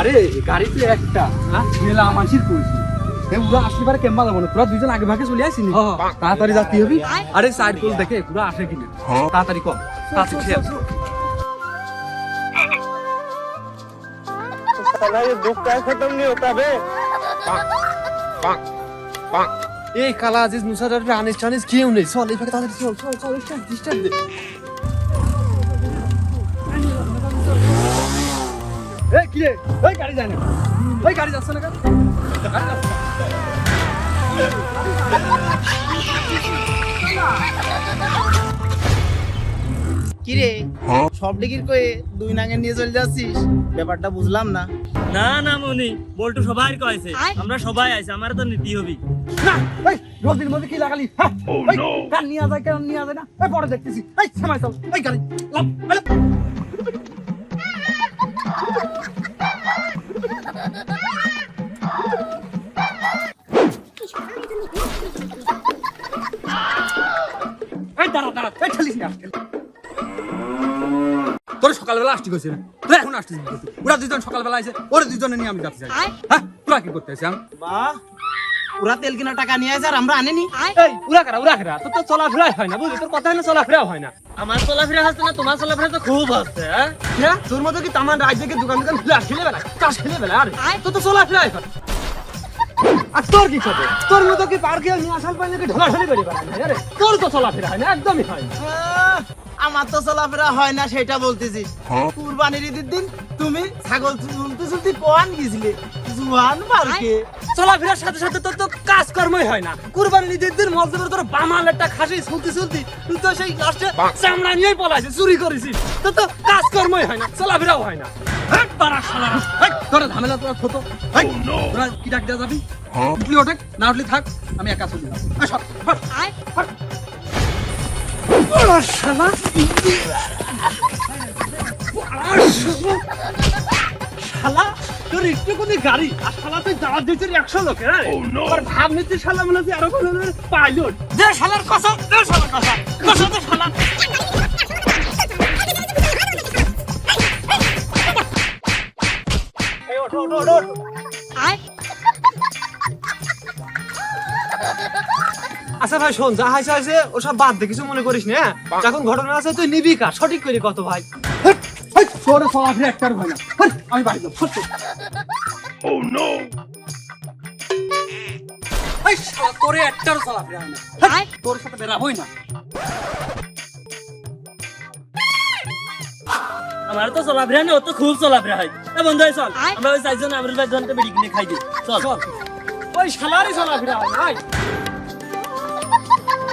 আরে গাড়িতে একটা হ্যাঁ? মেলা মানসির এ পুরা আসলে পারে কেমবা যাব না পুরা দুইজন আগে ভাগে চলে আসিনি? তাড়াতাড়ি যাতে হবি। আরে সাইড কোল দেখে পুরা আসে কিনা। তাড়াতাড়ি কম তাড়াতাড়ি খেয়াল এই কালা আজিজ মুসাদার আনিস টানিস কেউ নেই। চল এই ফাঁকে তাড়াতাড়ি চল চল চল ডিস্টার্ব দে। কি রে গাড়ি যায় না। এই গাড়ি যাচ্ছে না গাড়ি যাচ্ছে কিরে সব ডিগির কয়ে দুই নাঙে নিয়ে চলে যাচ্ছিস? ব্যাপারটা বুঝলাম না। না না মনি বল্টু সবাই কয়েছে। আমরা সবাই আইছি আমার তো নীতি হবি। না মধ্যে কি লাগালি? হ্যাঁ কান নিয়ে যায় কান নিয়ে যায় না? পরে দেখতেছি। এই সময় চল। এই গাড়ি। দাঁড়া দাঁড়া না। তোর সকালবেলা আসতে গেছে তুই এখন কি ওরা দুজন সকালবেলা আছে ওরা দুজনে নিয়ে আমি যাতে চাই হ্যাঁ তোরা কি করতে আছিস বাহ ওরা তেল কিনা টাকা নিয়ে আসে আর আমরা আনিনি। এই উড়া করা উড়া করা? তোর তো চলাফেরাই হয় না বুঝলি তোর কথা হলে চলাফেরাও হয় না। আমার চলাফেরা হচ্ছে না তোমার চলাফেরা তো খুব হচ্ছে হ্যাঁ? তোর মতো কি তামান রাত থেকে দোকান দোকান খুলে আসলে বেলা? চাষ খেলে বেলা আরে। তোর তো চলাফেরাই হয় আর তোর কি খবর? তোর মতো কি পার্কে নিয়ে আসার পাই নাকি ঢোলাঢালি করে পারে তোর তো চলাফেরা একদমই হয় আমার তো চলাফেরা হয় না সেটা বলতেছি কুরবানির ঈদের দিন তুমি ছাগল চুলতে চুলতে কোয়ান গেছিলে জুয়ান পার্কে চলাফেরার সাথে সাথে তোর তো কাজকর্মই হয় না। কুরবানি ঈদের দিন মজদুর তোর বামাল একটা খাসি তুই তো সেই লাস্টে চামড়া নিয়েই পলাইছিস চুরি করেছিস। তোর তো কাজকর্মই হয় না চলাফেরাও হয় না। হ্যাঁ শালা। এই, তোরা ঝামেলা তোরা ছোট। তোরা কি ডাক দেওয়া যাবি? উঠলি ওঠে না উঠলি থাক আমি একা চলি। শালা। শালা। তোর একটু কোন গাড়ি আর শালা তুই দাওয়াত দিচ্ছিস একশো লোকের আরে আর ভাব নিচ্ছিস শালা মনে হচ্ছে আরও কোনো পাইলট দে শালার কসম দে শালার কসম কসম দে শালা ওঠ। আচ্ছা ভাই শোন যা হাইছে হাইছে ওসব বাদ দে কিছু মনে করিস না হ্যাঁ? যখন ঘটনা আছে তুই নিবি কার? সঠিক করে কত ভাই? তোর চলাফেরা একটার হয় না। আমি বাড়ি যাব তোরে একটার চলাফেরা হয় না। তোর সাথে বেরাবই না। আমার তো চলাফেরা নেই ও তো খুব চলাফেরা হয়। এ বন্ধু চল। আমরা ওই চারজন আমরা চারজনকে বেড়ি কিনে খাই দিই। চল। চল। ওই শালারই চলাফেরা হয় না